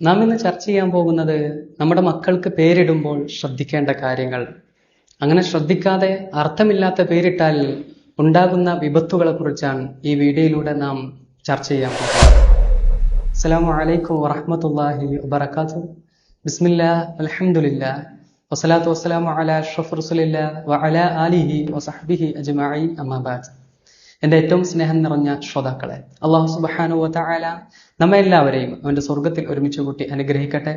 നാം ഇന്ന് ചർച്ച ചെയ്യാൻ പോകുന്നത് നമ്മുടെ മക്കൾക്ക് പേരിടുമ്പോൾ ശ്രദ്ധിക്കേണ്ട കാര്യങ്ങൾ. അങ്ങനെ ശ്രദ്ധിക്കാതെ അർത്ഥമില്ലാത്ത പേരിട്ടാൽ ഉണ്ടാകുന്ന വിപത്തുകളെ കുറിച്ചാണ് ഈ വീഡിയോയിലൂടെ നാം ചർച്ച ചെയ്യാൻ പോകുന്നത്. അസ്സലാമു അലൈക്കും വറഹ്മത്തുള്ളാഹി വബറകാതുഹു. ബിസ്മില്ല അൽഹംദുലില്ലാ വസ്സലാത്തു വസ്സലാമു അലാ അഷ്റഫ് റസുലില്ല വഅലാ ആലിഹി വസഹബിഹി അജ്മഈൻ അമ്മാ ബഅദ് എന്റെ ഏറ്റവും സ്നേഹം നിറഞ്ഞ ശ്രോതാക്കളെ അള്ളാഹു സുബഹാനു വാല നമ്മെ എല്ലാവരെയും അവന്റെ സ്വർഗത്തിൽ ഒരുമിച്ച് കൂട്ടി അനുഗ്രഹിക്കട്ടെ.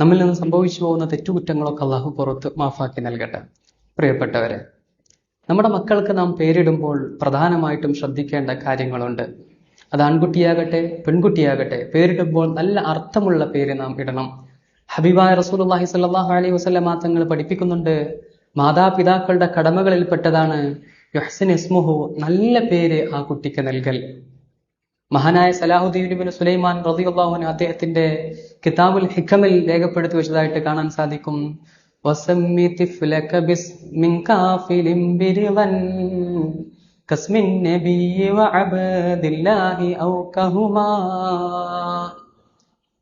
നമ്മിൽ നിന്ന് സംഭവിച്ചു പോകുന്ന തെറ്റുകുറ്റങ്ങളൊക്കെ അള്ളാഹു പുറത്ത് മാഫാക്കി നൽകട്ടെ. പ്രിയപ്പെട്ടവരെ നമ്മുടെ മക്കൾക്ക് നാം പേരിടുമ്പോൾ പ്രധാനമായിട്ടും ശ്രദ്ധിക്കേണ്ട കാര്യങ്ങളുണ്ട്. അത് ആൺകുട്ടിയാകട്ടെ പെൺകുട്ടിയാകട്ടെ പേരിടുമ്പോൾ നല്ല അർത്ഥമുള്ള പേര് നാം ഇടണം. ഹബീബായ റസൂലുള്ളാഹി സ്വല്ലല്ലാഹു അലൈഹി വസ്ലമാ തങ്ങൾ പഠിപ്പിക്കുന്നുണ്ട് മാതാപിതാക്കളുടെ കടമകളിൽപ്പെട്ടതാണ് യുഹ്സിൻ ഇസ്മുഹു നല്ല പേര് ആ കുട്ടിക്ക് നൽകൽ. മഹാനായ സലാഹുദ്ദീൻ സുലൈമാൻ അൻഹു അദ്ദേഹത്തിന്റെ കിതാബുൽ ഹിക്കമിൽ രേഖപ്പെടുത്തി വെച്ചതായിട്ട് കാണാൻ സാധിക്കും.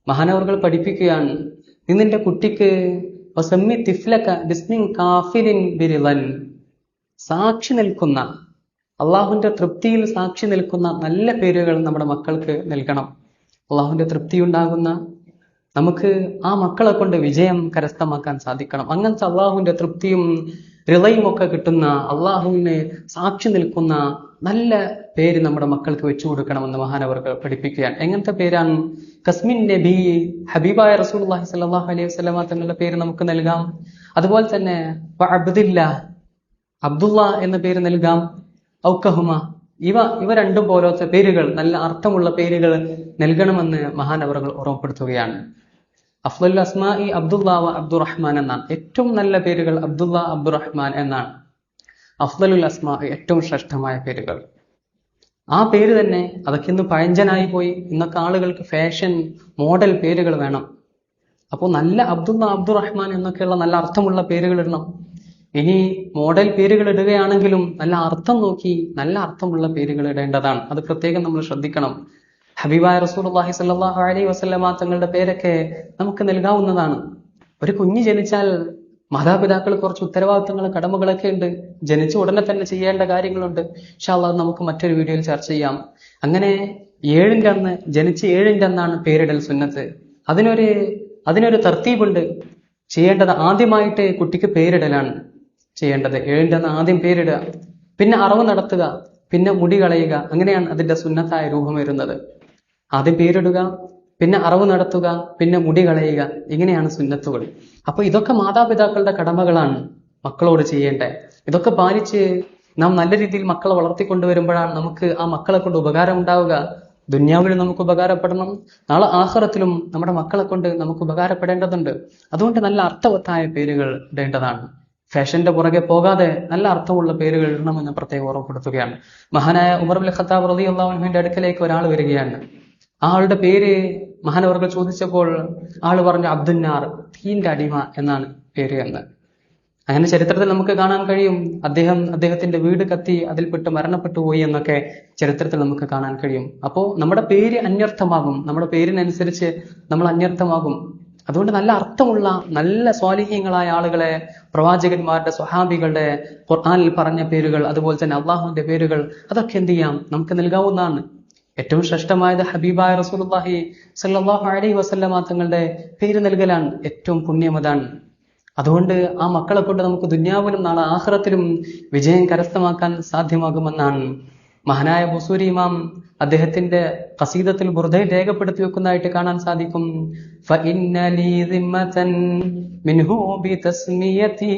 മഹാനവർകൾ പഠിപ്പിക്കുകയാണ് നിന്നിന്റെ നിന്റെ കുട്ടിക്ക് സാക്ഷി നിൽക്കുന്ന അള്ളാഹുവിന്റെ തൃപ്തിയിൽ സാക്ഷി നിൽക്കുന്ന നല്ല പേരുകൾ നമ്മുടെ മക്കൾക്ക് നൽകണം. അള്ളാഹുവിന്റെ തൃപ്തി ഉണ്ടാകുന്ന നമുക്ക് ആ മക്കളെ കൊണ്ട് വിജയം കരസ്ഥമാക്കാൻ സാധിക്കണം. അങ്ങനത്തെ അള്ളാഹുവിന്റെ തൃപ്തിയും ഹൃദയും ഒക്കെ കിട്ടുന്ന അള്ളാഹുവിനെ സാക്ഷി നിൽക്കുന്ന നല്ല പേര് നമ്മുടെ മക്കൾക്ക് വെച്ചു കൊടുക്കണമെന്ന് മഹാനവർക്ക് പഠിപ്പിക്കുകയാണ്. എങ്ങനത്തെ പേരാണ്? കസ്മിൻ നബി ഹബീബായ റസൂലുള്ളാഹി സല്ലാഹു അലൈഹി വസ്ലമ തങ്ങളുടെ പേര് നമുക്ക് നൽകാം. അതുപോലെ തന്നെ അബ്ദില്ല അബ്ദുള്ള എന്ന പേര് നൽകാം. ഔക്കഹുമ. ഇവ ഇവ രണ്ടും പോലത്തെ പേരുകൾ നല്ല അർത്ഥമുള്ള പേരുകൾ നൽകണമെന്ന് മഹാനവറുകൾ ഓർമ്മപ്പെടുത്തുകയാണ്. അഫ്ലുൽ ഇ അബ്ദുള്ള വ അബ്ദുറഹ്മാൻ എന്നാണ്. ഏറ്റവും നല്ല പേരുകൾ അബ്ദുള്ള അബ്ദുറഹ്മാൻ എന്നാണ്. അഫ്ദലുൽ അസ്മാ ഏറ്റവും ശ്രേഷ്ഠമായ പേരുകൾ. ആ പേര് തന്നെ അതൊക്കെ ഇന്ന് പഴഞ്ചനായി പോയി. ഇന്നൊക്കെ ആളുകൾക്ക് ഫാഷൻ മോഡൽ പേരുകൾ വേണം. അപ്പോൾ നല്ല അബ്ദുള്ള അബ്ദുറഹ്മാൻ എന്നൊക്കെയുള്ള നല്ല അർത്ഥമുള്ള പേരുകൾ ഇടണം. ഇനി മോഡൽ പേരുകൾ ഇടുകയാണെങ്കിലും നല്ല അർത്ഥം നോക്കി നല്ല അർത്ഥമുള്ള പേരുകൾ ഇടേണ്ടതാണ്. അത് പ്രത്യേകം നമ്മൾ ശ്രദ്ധിക്കണം. ഹബീബായ റസൂലുള്ളാഹി സ്വല്ലല്ലാഹു അലൈഹി വസല്ലമ തങ്ങളുടെ പേരൊക്കെ നമുക്ക് നൽകാവുന്നതാണ്. ഒരു കുഞ്ഞ് ജനിച്ചാൽ മാതാപിതാക്കൾ കുറച്ച് ഉത്തരവാദിത്തങ്ങൾ കടമകളൊക്കെ ഉണ്ട്. ജനിച്ച ഉടനെ തന്നെ ചെയ്യേണ്ട കാര്യങ്ങളുണ്ട്. അത് നമുക്ക് മറ്റൊരു വീഡിയോയിൽ ചർച്ച ചെയ്യാം. അങ്ങനെ ഏഴിന്റെ അന്ന് ജനിച്ച് ഏഴിന്റെ അന്നാണ് പേരിടൽ സുന്നത്ത്. അതിനൊരു അതിനൊരു തർത്തീബുണ്ട്. ചെയ്യേണ്ടത് ആദ്യമായിട്ട് കുട്ടിക്ക് പേരിടലാണ്. ചെയ്യേണ്ടത്. ഏഴിന്റെ അന്ന് ആദ്യം പേരിടുക പിന്നെ അറവ് നടത്തുക പിന്നെ മുടി കളയുക. അങ്ങനെയാണ് അതിന്റെ സുന്നത്തായ രൂപം വരുന്നത്. ആദ്യം പേരിടുക പിന്നെ അറവ് നടത്തുക പിന്നെ മുടി കളയുക. ഇങ്ങനെയാണ് സുന്നത്തുകൾ. അപ്പൊ ഇതൊക്കെ മാതാപിതാക്കളുടെ കടമകളാണ് മക്കളോട് ചെയ്യേണ്ടത്. ഇതൊക്കെ പാലിച്ച് നാം നല്ല രീതിയിൽ മക്കളെ വളർത്തിക്കൊണ്ടുവരുമ്പോഴാണ് നമുക്ക് ആ മക്കളെ കൊണ്ട് ഉപകാരം ഉണ്ടാവുക. ദുന്യാവിൽ നമുക്ക് ഉപകാരപ്പെടണം. നാളെ ആഹ്റത്തിലും നമ്മുടെ മക്കളെ കൊണ്ട് നമുക്ക് ഉപകാരപ്പെടേണ്ടതുണ്ട്. അതുകൊണ്ട് നല്ല അർത്ഥവത്തായ പേരുകൾ ഇടേണ്ടതാണ്. ഫാഷന്റെ പുറകെ പോകാതെ നല്ല അർത്ഥമുള്ള പേരുകൾ ഇടണമെന്ന് പ്രത്യേകം ഓർമ്മപ്പെടുത്തുകയാണ്. മഹാനായ ഉമർ അൽ ഖത്താബ് റതി അള്ളാഹുവിന്റെ അടുക്കലേക്ക് ഒരാൾ വരികയാണ്. ആളുടെ പേര് മഹാനവർകൾ ചോദിച്ചപ്പോൾ ആൾ പറഞ്ഞു അബ്ദുന്നാർ തീന്റെ അടിമ എന്നാണ് പേര് എന്ന്. അങ്ങനെ ചരിത്രത്തിൽ നമുക്ക് കാണാൻ കഴിയും അദ്ദേഹം അദ്ദേഹത്തിന്റെ വീട് കത്തി അതിൽപ്പെട്ട് മരണപ്പെട്ടു പോയി എന്നൊക്കെ ചരിത്രത്തിൽ നമുക്ക് കാണാൻ കഴിയും. അപ്പോൾ നമ്മുടെ പേര് അന്യർത്ഥമാകും. നമ്മുടെ പേരിനനുസരിച്ച് നമ്മൾ അന്വർത്ഥമാകും അതുകൊണ്ട് നല്ല അർത്ഥമുള്ള നല്ല സ്വാലിഹ്യങ്ങളായ ആളുകളെ പ്രവാചകന്മാരുടെ സ്വഹാബികളുടെ ഖുർആാനിൽ പറഞ്ഞ പേരുകൾ അതുപോലെ തന്നെ അള്ളാഹുവിന്റെ പേരുകൾ അതൊക്കെ എന്ത് ചെയ്യാം? നമുക്ക് നൽകാവുന്നതാണ്. ഏറ്റവും ശ്രേഷ്ഠമായത് ഹബീബായ റസൂലുള്ളാഹി സല്ലാഹു അലൈഹി വസല്ലമ തങ്ങളുടെ പേര് നൽകലാണ് ഏറ്റവും പുണ്യമതാണ്. അതുകൊണ്ട് ആ മക്കളെ കൊണ്ട് നമുക്ക് ദുന്യാവിലും നാളെ ആഹ്റത്തിലും വിജയം കരസ്ഥമാക്കാൻ സാധ്യമാകുമെന്നാണ്. മഹാനായ ബുസൂരി ഇമാം അദ്ദേഹത്തിന്റെ കസീദത്തിൽ ബുർദയിൽ രേഖപ്പെടുത്തി വെക്കുന്നതായിട്ട് കാണാൻ സാധിക്കും. فَإِنَّ لِي ذِمَّةً مِنْهُ بِتَسْمِيَتِي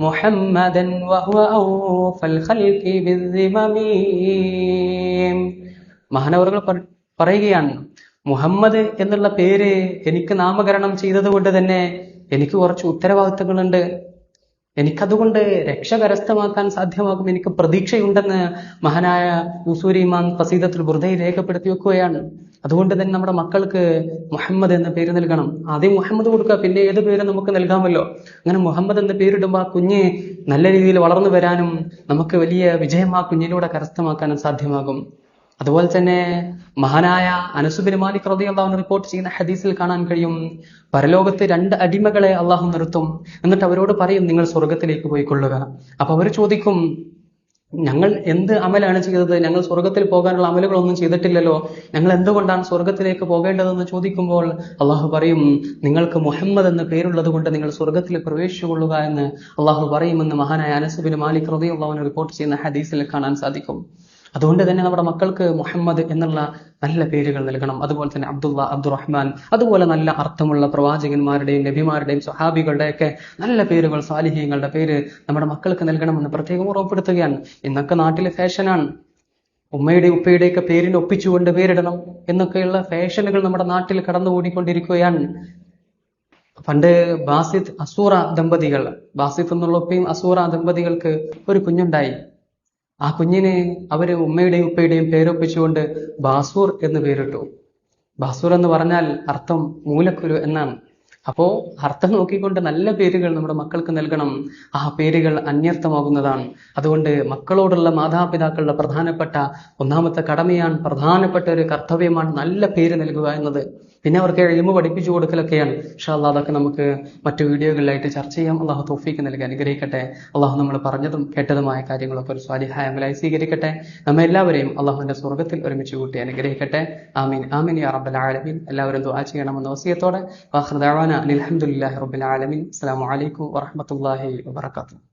محمدا وهو أوفى الخلق بالذمم മഹാനവറുകൾ പറയുകയാണ് മുഹമ്മദ് എന്നുള്ള പേര് എനിക്ക് നാമകരണം ചെയ്തതുകൊണ്ട് തന്നെ എനിക്ക് കുറച്ച് ഉത്തരവാദിത്തങ്ങളുണ്ട് എനിക്കതുകൊണ്ട് രക്ഷ കരസ്ഥമാക്കാൻ സാധ്യമാകും. എനിക്ക് പ്രതീക്ഷയുണ്ടെന്ന് മഹാനായ ഉസൂരി ഇമാം കസീദത്തുൽ ബുർദയിൽ രേഖപ്പെടുത്തി വെക്കുകയാണ് അതുകൊണ്ട് തന്നെ നമ്മുടെ മക്കൾക്ക് മുഹമ്മദ് എന്ന പേര് നൽകണം. ആദ്യം മുഹമ്മദ് കൊടുക്കുക പിന്നെ ഏത് പേര് നമുക്ക് നൽകാമല്ലോ? അങ്ങനെ മുഹമ്മദ് എന്ന പേരിടുമ്പോൾ ആ കുഞ്ഞ് നല്ല രീതിയിൽ വളർന്നു വരാനും നമുക്ക് വലിയ വിജയം ആ കുഞ്ഞിലൂടെ കരസ്ഥമാക്കാനും സാധ്യമാകും. അതുപോലെ തന്നെ മഹാനായ അനസുബിൻ മാലിക് റതി അള്ളാഹു റിപ്പോർട്ട് ചെയ്യുന്ന ഹദീസിൽ കാണാൻ കഴിയും പരലോകത്ത് രണ്ട് അടിമകളെ അള്ളാഹു നിർത്തും. എന്നിട്ട് അവരോട് പറയും നിങ്ങൾ സ്വർഗത്തിലേക്ക് പോയിക്കൊള്ളുക. അപ്പൊ അവർ ചോദിക്കും ഞങ്ങൾ എന്ത് അമലാണ് ചെയ്തത്? ഞങ്ങൾ സ്വർഗത്തിൽ പോകാനുള്ള അമലുകളൊന്നും ചെയ്തിട്ടില്ലല്ലോ. ഞങ്ങൾ എന്തുകൊണ്ടാണ് സ്വർഗത്തിലേക്ക് പോകേണ്ടതെന്ന് ചോദിക്കുമ്പോൾ അള്ളാഹു പറയും നിങ്ങൾക്ക് മുഹമ്മദ് എന്ന പേരുള്ളത് കൊണ്ട് നിങ്ങൾ സ്വർഗത്തിൽ പ്രവേശിച്ചുകൊള്ളുക എന്ന് അള്ളാഹു പറയുമെന്ന് മഹാനായ അനസുബിൻ മാലിക് റതിയുള്ളവന് റിപ്പോർട്ട് ചെയ്യുന്ന ഹദീസിൽ കാണാൻ സാധിക്കും. അതുകൊണ്ട് തന്നെ നമ്മുടെ മക്കൾക്ക് മുഹമ്മദ് എന്നുള്ള നല്ല പേരുകൾ നൽകണം. അതുപോലെ തന്നെ അബ്ദുള്ള അബ്ദുറഹ്മാൻ അതുപോലെ നല്ല അർത്ഥമുള്ള പ്രവാചകന്മാരുടെയും നബിമാരുടെയും സ്വഹാബികളുടെയൊക്കെ നല്ല പേരുകൾ സാലിഹ്യങ്ങളുടെ പേര് നമ്മുടെ മക്കൾക്ക് നൽകണമെന്ന് പ്രത്യേകം ഉറപ്പെടുത്തുകയാണ് ഇന്നൊക്കെ നാട്ടിലെ ഫാഷനാണ് ഉമ്മയുടെ ഉപ്പയുടെയൊക്കെ പേരിന് ഒപ്പിച്ചുകൊണ്ട് പേരിടണം എന്നൊക്കെയുള്ള ഫാഷനുകൾ നമ്മുടെ നാട്ടിൽ കടന്നുകൂടിക്കൊണ്ടിരിക്കുകയാണ്. പണ്ട് ബാസിദ് അസൂറ ദമ്പതികൾ ബാസിദ് എന്നുള്ള ഉപ്പയും അസൂറ ദമ്പതികൾക്ക് ഒരു കുഞ്ഞുണ്ടായി. ആ കുഞ്ഞിനെ അവർ ഉമ്മയുടെയും ഉപ്പയുടെയും പേരൊപ്പിച്ചുകൊണ്ട് ബാസൂർ എന്ന് പേരിട്ടു. ബാസൂർ എന്ന് പറഞ്ഞാൽ അർത്ഥം മൂലക്കുരു എന്നാണ്. അപ്പോ അർത്ഥം നോക്കിക്കൊണ്ട് നല്ല പേരുകൾ നമ്മുടെ മക്കൾക്ക് നൽകണം. ആ പേരുകൾ അന്യർത്ഥമാകുന്നതാണ്. അതുകൊണ്ട് മക്കളോടുള്ള മാതാപിതാക്കളുടെ പ്രധാനപ്പെട്ട ഒന്നാമത്തെ കടമയാണ് പ്രധാനപ്പെട്ട ഒരു കർത്തവ്യമാണ് നല്ല പേര് നൽകുക എന്നത്. പിന്നെ അവർക്ക് എഴുമ പഠിപ്പിച്ചു കൊടുക്കലൊക്കെയാണ്. പക്ഷേ അല്ലാതെ അതൊക്കെ നമുക്ക് മറ്റു വീഡിയോകളിലായിട്ട് ചർച്ച ചെയ്യാം. അള്ളാഹു തോഫീക്ക് നൽകി. അനുഗ്രഹിക്കട്ടെ. അള്ളാഹു നമ്മൾ പറഞ്ഞതും കേട്ടതുമായ കാര്യങ്ങളൊക്കെ ഒരു സ്വാലിഹായ അമലായി സ്വീകരിക്കട്ടെ. നമ്മെ എല്ലാവരെയും അള്ളാഹുവിന്റെ സ്വർഗത്തിൽ ഒരുമിച്ച് കൂട്ടി അനുഗ്രഹിക്കട്ടെ. ആമീൻ. ആമീൻ യാ റബ്ബൽ ആലമീൻ. എല്ലാവരും ദുആ ചെയ്യണമെന്ന വസിയത്തോടെ. അനിൽ അലഹമുല്ലാഹി റബ്ബിൽ ആലമീൻ. അസ്സലാമു അലൈക്കും വറഹ്മത്തുള്ളാഹി വബറകാതുഹു.